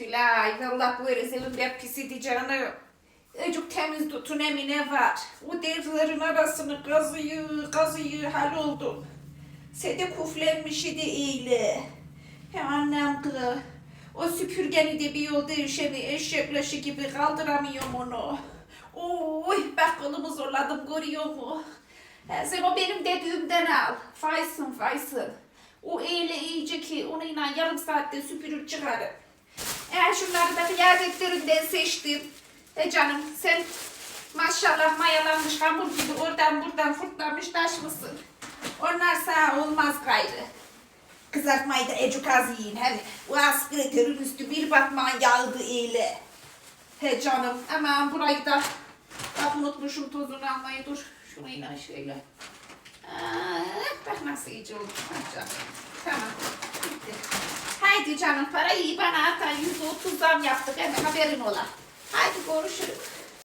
Tülay valla böyle evimde pis idi canım. Ecuk temiz tutun emine var. O devlerin arasını kazıyı kazıyı hal oldum. Sede kuflenmiş idi iyiyle. He annem kız. O süpürgeni de bir yolda işemi eşek leşi gibi kaldıramıyorum onu. Oy bakalımı zorladım görüyor mu? He, sen o benim dediğimden al. Faysın faysın. O öyle iyice ki onunla yarım saatte süpürüp çıkarım. Kıyafetlerinden seçtim. E canım sen maşallah mayalanmış hamur gibi oradan buradan fırtlamış taşmışsın. Onlar sağ olmaz gayrı. Kızartmayı da ecuk az yiyin he. O aspiratörün üstü bir bakman yağdı öyle. He canım aman burayı da bak unutmuşum tozunu almayı dur. Şurayla şöyle. Aa, bak nasıl iyice oldu. Ha canım. Haydi canım parayı bana atan yüzde otuz zam yaptık hemen haberin ola. Haydi görüşürüz.